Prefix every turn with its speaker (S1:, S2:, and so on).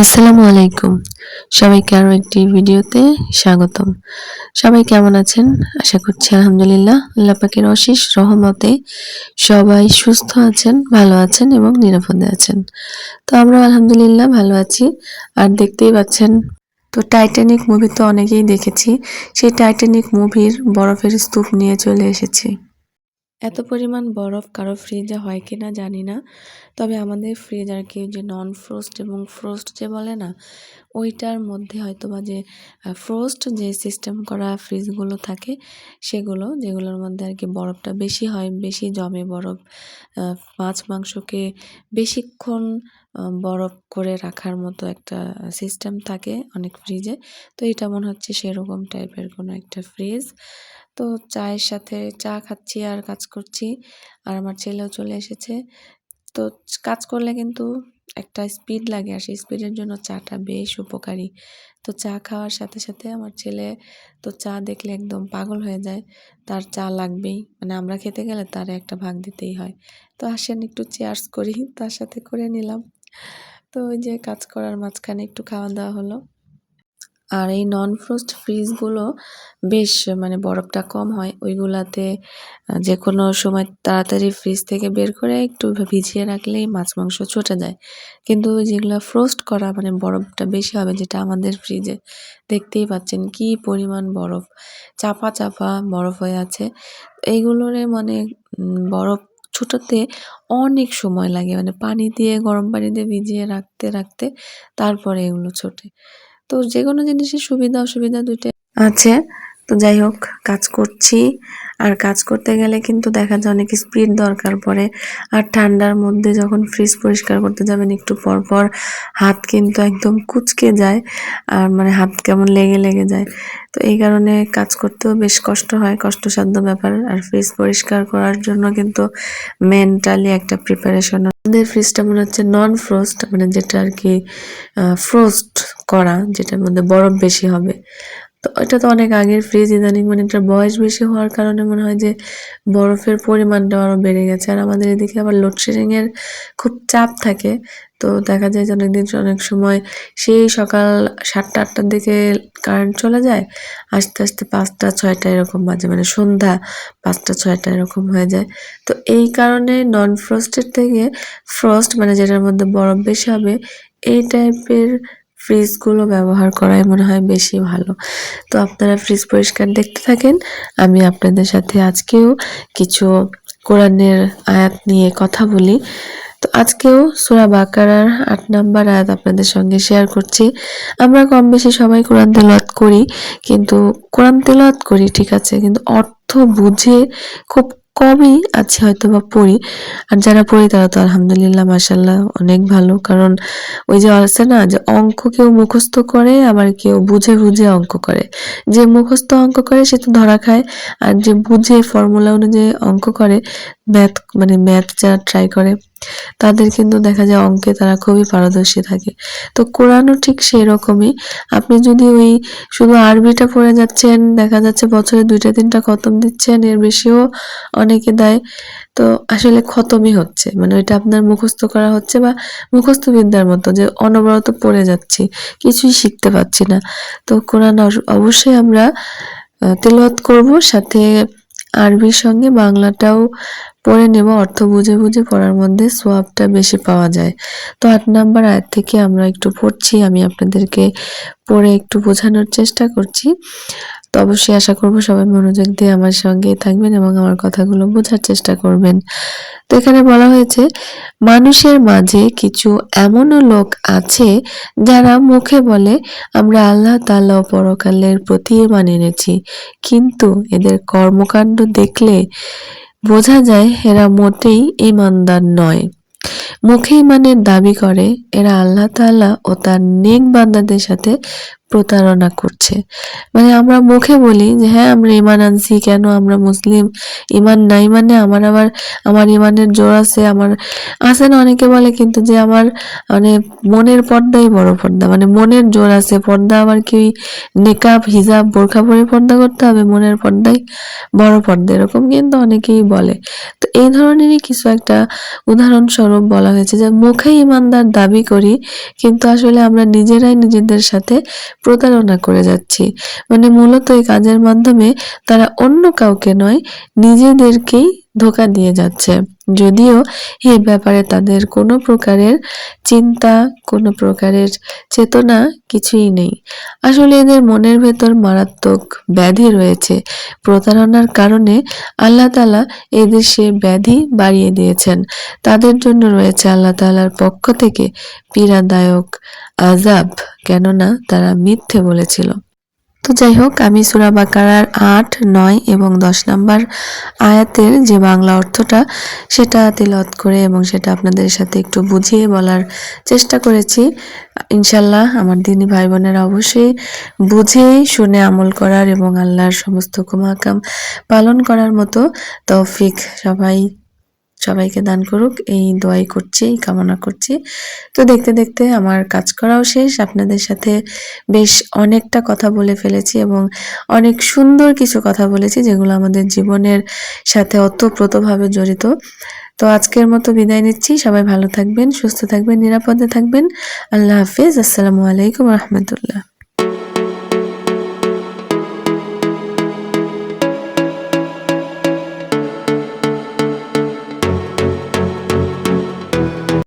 S1: আসসালামু আলাইকুম। সবাইকে আরও একটি ভিডিওতে স্বাগতম। সবাই কেমন আছেন? আশা করছি আলহামদুলিল্লাহ, আল্লাহ পাকের অশেষ রহমতে সবাই সুস্থ আছেন, ভালো আছেন এবং নিরাপদে আছেন। তো আমরা আলহামদুলিল্লাহ ভালো আছি। আর দেখতেই পাচ্ছেন, তো টাইটানিক মুভি তো অনেকেই দেখেছি। সেই টাইটানিক মুভির বরফের স্তূপ নিয়ে চলে এসেছি। এত পরিমাণ বরফ কারও ফ্রিজে হয় কি না জানি না। তবে আমাদের ফ্রিজ আর কি যে নন ফ্রোস্ট এবং ফ্রোস্ট যে বলে না, ওইটার মধ্যে হয়তো বা যে ফ্রোস্ট যে সিস্টেম করা ফ্রিজগুলো থাকে, সেগুলো, যেগুলোর মধ্যে আর কি বরফটা বেশি হয়, বেশি জমে বরফ মাছ মাংসকে বেশিক্ষণ বরফ করে রাখার মতো একটা সিস্টেম থাকে অনেক ফ্রিজে তো এটা মনে হচ্ছে সেরকম টাইপের কোনো একটা ফ্রিজ তো চায়ের সাথে চা খাচ্ছি আর কাজ করছি। আর আমার ছেলেও চলে এসেছে। তো কাজ করলে কিন্তু একটা স্পিড লাগে আর সেই স্পিডের জন্য চাটা বেশ উপকারী। তো চা খাওয়ার সাথে সাথে আমার ছেলে তো চা দেখলে একদম পাগল হয়ে যায়। তার চা লাগবেই। মানে আমরা খেতে গেলে তার একটা ভাগ দিতেই হয়। তো আসেন একটু চেয়ার্স করি। তার সাথে করে নিলাম। তো ওই যে কাজ করার মাঝখানে একটু খাওয়া দাওয়া হলো। আর এই নন ফ্রোস্ট ফ্রিজগুলো বেশ মানে বরফটা কম হয়, ওইগুলাতে যে কোনো সময় তাড়াতাড়ি ফ্রিজ থেকে বের করে একটু ভিজিয়ে রাখলেই মাছ, মাংস ছুটে যায়। কিন্তু যেগুলো ফ্রোস্ট করা মানে বরফটা বেশি হবে যেটা আমাদের ফ্রিজে দেখতেই পাচ্ছেন কি পরিমাণ বরফ। চাপা চাপা বরফ হয়ে আছে। এইগুলোরে মানে বরফ ছোটোতে অনেক সময় লাগে মানে পানি দিয়ে, গরম পানি দিয়ে ভিজিয়ে রাখতে রাখতে তারপরে এগুলো ছোটে। তো যে কোনো জিনিসের সুবিধা, অসুবিধা দুইটাই আছে। তো যাই হোক, কাজ করছি। আর কাজ করতে গেলে কিন্তু দেখা যায় অনেক স্পিড দরকার পড়ে। আর ঠান্ডার মধ্যে যখন ফ্রিজ পরিষ্কার করতে যাবেন একটু পর পর, হাত কিন্তু একদম কুচকে যায়। আর মানে হাত কেমন লেগে লেগে যায়। তো এই কারণে কাজ করতেও বেশ কষ্ট হয়, কষ্টসাধ্য ব্যাপার। আর ফ্রিজ পরিষ্কার করার জন্য কিন্তু মেন্টালি একটা প্রিপারেশন আমাদের ফ্রিজটা মনে হচ্ছে নন ফ্রোস্ট মানে যেটা আর কি ফ্রোস্ট করা, যেটার মধ্যে বরফ বেশি হবে। তো এটা তো অনেক আগের ফ্রিজ ইদানিং মানে এটার বয়স বেশি হওয়ার কারণে মনে হয় যে বরফের পরিমাণটা আরও বেড়ে গেছে। আর আমাদের এদিকে আবার লোডশেডিংয়ের খুব চাপ থাকে। তো দেখা যায় যে অনেকদিন অনেক সময় সেই সকাল সাতটা, আটটার দিকে কারেন্ট চলে যায়, আস্তে আস্তে পাঁচটা, ছয়টা এরকম বাজে মানে সন্ধ্যা পাঁচটা, ছয়টা এরকম হয়ে যায়। তো এই কারণে নন ফ্রস্টের থেকে ফ্রস্ট মানে যেটার মধ্যে বরফ বেশি হবে, এই টাইপের ফ্রিজগুলো ব্যবহার করাই মনে হয় বেশি ভালো। তো আপনারা ফ্রিজ পরিষ্কার দেখতে থাকেন। আমি আপনাদের সাথে আজকেও কিছু কোরআনের আয়াত নিয়ে কথা বলি। তো আজকেও সুরা বাকারার আট নাম্বার আয়াত আপনাদের সঙ্গে শেয়ার করছি। আমরা কম বেশি সবাই কোরআন তেলাওয়াত করি, কিন্তু কোরআন তেলাওয়াত করি, ঠিক আছে, কিন্তু অর্থ বুঝে খুব কমই আছে হয়তো বা পড়ি। আর যারা পড়ি তারা তো আলহামদুলিল্লাহ মাসাল্লাহ অনেক ভালো। কারণ ওই যে আছে না, যে অঙ্ক কেউ মুখস্থ করে, আবার কেউ বুঝে বুঝে অঙ্ক করে। যে মুখস্থ অঙ্ক করে, সে তো ধরা খায়। আর যে বুঝে ফর্মুলা অনুযায়ী অঙ্ক করে ম্যাথ মানে ম্যাথ যারা ট্রাই করে তাদের কিন্তু দেখা যায় অঙ্কে তারা খুবই পারদর্শী থাকে। তো কোরআনও ঠিক সেই রকমই আপনি যদি ওই শুধু আরবিটা পড়ে যাচ্ছেন, দেখা যাচ্ছে বছরে দুইটা তিনটা খতম দিচ্ছেন, এর বেশিও অনেকে দেয়। তো আসলে খতমই হচ্ছে। মানে ওইটা আপনার মুখস্থ করা হচ্ছে বা মুখস্থ বিদ্যার মতো যে অনবরত পড়ে যাচ্ছি, কিছুই শিখতে পাচ্ছি না। তো কোরআন অবশ্যই আমরা তেলাওয়াত করব, সাথে আরবির সঙ্গে বাংলাটাও পড়ে নেব, অর্থ বুঝে বুঝে পড়ার মধ্যে সোয়াবটা বেশি পাওয়া যায়। তো আট নাম্বার আয়াত থেকে আমরা একটু পড়ছি, আমি আপনাদেরকে পড়ে একটু বোঝানোর চেষ্টা করছি। তো অবশ্যই আশা করব সবাই মনোযোগ দিয়ে আমার সঙ্গে থাকবেন এবং আমার কথাগুলো বোঝার চেষ্টা করবেন। তো এখানে বলা হয়েছে, মানুষের মাঝে কিছু এমনও লোক আছে যারা মুখে বলে, আমরা আল্লাহ তাল্লাহ পরকালের প্রতি মান এনেছি। কিন্তু এদের কর্মকাণ্ড দেখলে বোঝা যায় এরা মোটেই ইমানদার নয়। মুখে ইমানের দাবি করে, এরা আল্লাহ তাল্লাহ ও তার নেক বান্দাদের সাথে প্রতারণা করছে। মানে আমরা মুখে বলি যে হ্যাঁ আমরা ইমান আনছি, কেন আমরা মুসলিম? ইমান নাই মানে আমার আবার, আমার ইমানের জোর আছে, আমার আছে না অনেকে বলে কিন্তু যে, আমার মানে মনের পর্দাই বড় পর্দা মানে মনের জোর আছে, পর্দা আবার কি নেকাব, হিজাব, বোরখা পরে পর্দা করতে হবে? মনের পর্দাই বড় পর্দা, এরকম কিন্তু অনেকেই বলে। তো এই ধরনেরই কিছু একটা উদাহরণস্বরূপ বলা হয়েছে যে, মুখে ইমানদার দাবি করি, কিন্তু আসলে আমরা নিজেরাই নিজেদের সাথে প্রতারণা করে যাচ্ছি। মানে মূলত এই কাজের মাধ্যমে তারা অন্য কাউকে নয়, নিজেদেরকেই ধোকা দিয়ে যাচ্ছে। যদিও এই ব্যাপারে তাদের কোনো প্রকারের চিন্তা, কোনো প্রকারের চেতনা কিছুই নেই। আসলে এদের মনের ভেতর মারাত্মক ব্যাধি রয়েছে। প্রতারণার কারণে আল্লাহ তালা এদের সে ব্যাধি বাড়িয়ে দিয়েছেন। তাদের জন্য রয়েছে আল্লাহ তালার পক্ষ থেকে পীড়াদায়ক আজাব কেননা তারা মিথ্যে বলেছিল। তো যাই হোক আমি সুরা বাকারার আট, নয় এবং দশ নম্বর আয়াতের যে বাংলা অর্থটা, সেটা তিলত করে এবং সেটা আপনাদের সাথে একটু বুঝিয়ে বলার চেষ্টা করেছি। ইনশাল্লাহ আমার দিনী ভাই বোনেরা অবশ্যই বুঝে শুনে আমল করার এবং আল্লাহর সমস্ত কুমাকাম পালন করার মতো তৌফিক সবাই সবাইকে দান করুক, এই দোয়াই করছি, এই কামনা করছি। তো দেখতে দেখতে আমার কাজ করাও শেষ। আপনাদের সাথে বেশ অনেকটা কথা বলে ফেলেছি এবং অনেক সুন্দর কিছু কথা বলেছি যেগুলো আমাদের জীবনের সাথে অতপ্রতভাবে জড়িত। তো আজকের মতো বিদায় নিচ্ছি। সবাই ভালো থাকবেন, সুস্থ থাকবেন, নিরাপদে থাকবেন। আল্লাহ হাফিজ। আসসালামু আলাইকুম রহমতুল্লাহ।